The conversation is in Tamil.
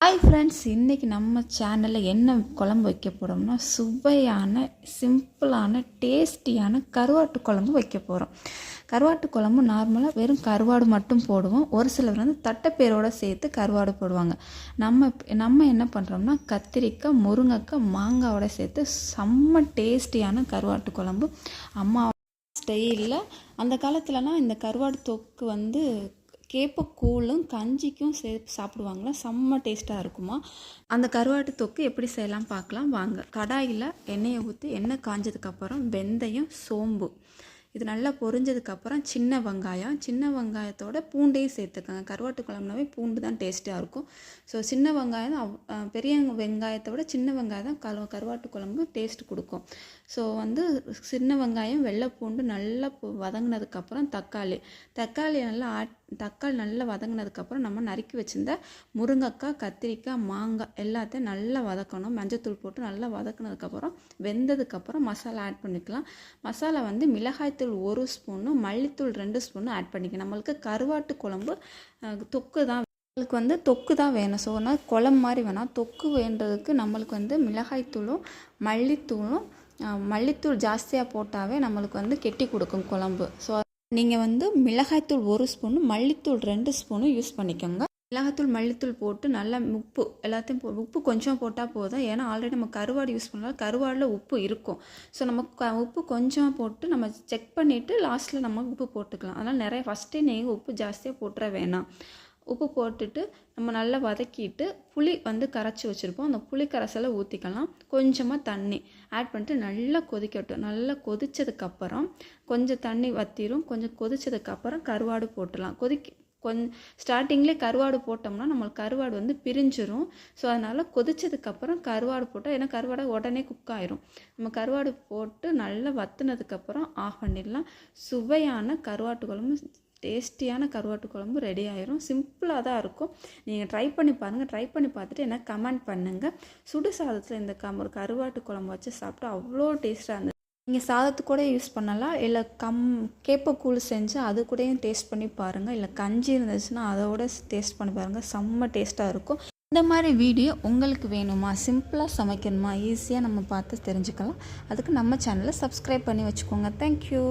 ஹாய் ஃப்ரெண்ட்ஸ் இன்றைக்கி நம்ம சேனலில் என்ன குழம்பு வைக்க போகிறோம்னா சுவையான சிம்பிளான டேஸ்டியான கருவாட்டு குழம்பு வைக்க போகிறோம் கருவாட்டு குழம்பு நார்மலாக வெறும் கருவாடு மட்டும் போடுவோம். ஒரு சிலர் வந்து தட்டைப்பேரோடு சேர்த்து கருவாடு போடுவாங்க. நம்ம நம்ம என்ன பண்ணுறோம்னா கத்திரிக்காய் முருங்கைக்காய் மாங்காவோட சேர்த்து செம்ம டேஸ்டியான கருவாட்டு குழம்பு. அம்மா ஸ்டைலில் அந்த காலத்துலலாம் இந்த கருவாடு தொக்கு வந்து கேப்பக்கூழும் கஞ்சிக்கும் சே சாப்பிடுவாங்களா? செம்ம டேஸ்ட்டாக இருக்குமா? அந்த கருவாட்டு தொக்கு எப்படி செய்யலாம் பார்க்கலாம். வாங்க. கடாயில் எண்ணெயை ஊற்றி எண்ணெய் காஞ்சதுக்கப்புறம் வெந்தயம் சோம்பு. இது நல்லா பொரிஞ்சதுக்கப்புறம் சின்ன வெங்காயம். சின்ன வெங்காயத்தோட பூண்டையும் சேர்த்துக்கோங்க. கருவாட்டு குழம்புனாவே பூண்டு தான் டேஸ்ட்டாக இருக்கும். ஸோ சின்ன வெங்காயம் தான் பெரிய வெங்காயத்தை விட சின்ன வெங்காயம் தான் கரு கருவாட்டு குழம்பு டேஸ்ட் கொடுக்கும். ஸோ வந்து சின்ன வெங்காயம் வெள்ளை பூண்டு நல்லா வதங்கினதுக்கப்புறம் தக்காளி. தக்காளி நல்லா ஆட் தக்காளி நல்லா வதங்கினதுக்கப்புறம் நம்ம நறுக்கி வச்சிருந்த முருங்கைக்காய் கத்திரிக்காய் மாங்காய் எல்லாத்தையும் நல்லா வதக்கணும். மஞ்சத்தூள் போட்டு நல்லா வதக்குனதுக்கப்புறம் வெந்ததுக்கப்புறம் மசாலா ஆட் பண்ணிக்கலாம். மசாலா வந்து மிளகாய்த்தூள் ஒரு ஸ்பூனு மல்லித்தூள் ரெண்டு ஸ்பூனு ஆட் பண்ணிக்கலாம். நம்மளுக்கு கருவாட்டு குழம்பு தொக்கு தான் நம்மளுக்கு வந்து தொக்கு தான் வேணும். ஸோ அதனால் குழம்பு மாதிரி வேணாம் தொக்கு வேண்டதுக்கு நம்மளுக்கு வந்து மிளகாய்த்தூளும் மல்லித்தூளும் மல்லித்தூள் ஜாஸ்தியாக போட்டாவே நம்மளுக்கு வந்து கெட்டி கொடுக்கும் குழம்பு. ஸோ நீங்கள் வந்து மிளகாய்த்தூள் ஒரு ஸ்பூனு மல்லித்தூள் ரெண்டு ஸ்பூனும் யூஸ் பண்ணிக்கோங்க. மிளகாத்தூள் மல்லித்தூள் போட்டு நல்லா உப்பு எல்லாத்தையும் போ உப்பு கொஞ்சம் போட்டால் போதும். ஏன்னா ஆல்ரெடி நம்ம கருவாடு யூஸ் பண்ணாலும் கருவாடில் உப்பு இருக்கும். ஸோ நம்ம க- உப்பு கொஞ்சம் போட்டு நம்ம செக் பண்ணிவிட்டு லாஸ்ட்டில் நம்ம உப்பு போட்டுக்கலாம். அதனால் நிறைய ஃபஸ்ட்டே நீங்கள் உப்பு ஜாஸ்தியாக போட்டுற வேணாம். உப்பு போட்டுட்டு நம்ம நல்லா வதக்கிட்டு புளி வந்து கரைச்சி வச்சுருப்போம். அந்த புளி கரைசலை ஊற்றிக்கலாம் கொஞ்சமாக தண்ணி ஆட் பண்ணிட்டு நல்லா கொதிக்கட்டும் நல்லா கொதிச்சதுக்கப்புறம் கொஞ்சம் தண்ணி வத்திரும். கொஞ்சம் கொதித்ததுக்கப்புறம் கருவாடு போட்டுடலாம் கொதிக்க கொஞ்சம் ஸ்டார்டிங்லேயே கருவாடு போட்டோம்னா நம்மளுக்கு கருவாடு வந்து பிரிஞ்சிரும். ஸோ அதனால் கொதிச்சதுக்கப்புறம் கருவாடு போட்டால் ஏன்னா கருவாடை உடனே குக் ஆயிரும். நம்ம கருவாடு போட்டு நல்லா வத்துனதுக்கப்புறம் ஆஃப் பண்ணிடலாம். சுவையான கருவாட்டு குழம்பு டேஸ்டியான கருவாட்டு குழம்பு ரெடி ஆயிரும். சிம்பிளாக தான் இருக்கும். நீங்கள் ட்ரை பண்ணி பாருங்கள் ட்ரை பண்ணி பார்த்துட்டு எனக்கு கமெண்ட் பண்ணுங்கள் சுடு சாதத்தில் இந்த கம் ஒரு கருவாட்டு குழம்பு வச்சு சாப்பிட்டா அவ்வளோ டேஸ்ட்டாக இருந்தது நீங்கள் சாதத்து கூட யூஸ் பண்ணலாம். இல்லை கம் கேப்பக்கூழ் செஞ்சு அது கூடயும் டேஸ்ட் பண்ணி பாருங்கள் இல்லை கஞ்சி இருந்துச்சுன்னா அதோட டேஸ்ட் பண்ணி பாருங்கள் செம்ம டேஸ்ட்டாக இருக்கும். இந்த மாதிரி வீடியோ உங்களுக்கு வேணுமா? சிம்பிளாக சமைக்கணுமா? ஈஸியாக நம்ம பார்த்து தெரிஞ்சுக்கலாம். அதுக்கு நம்ம சேனலை சப்ஸ்கிரைப் பண்ணி வச்சுக்கோங்க. தேங்க்யூ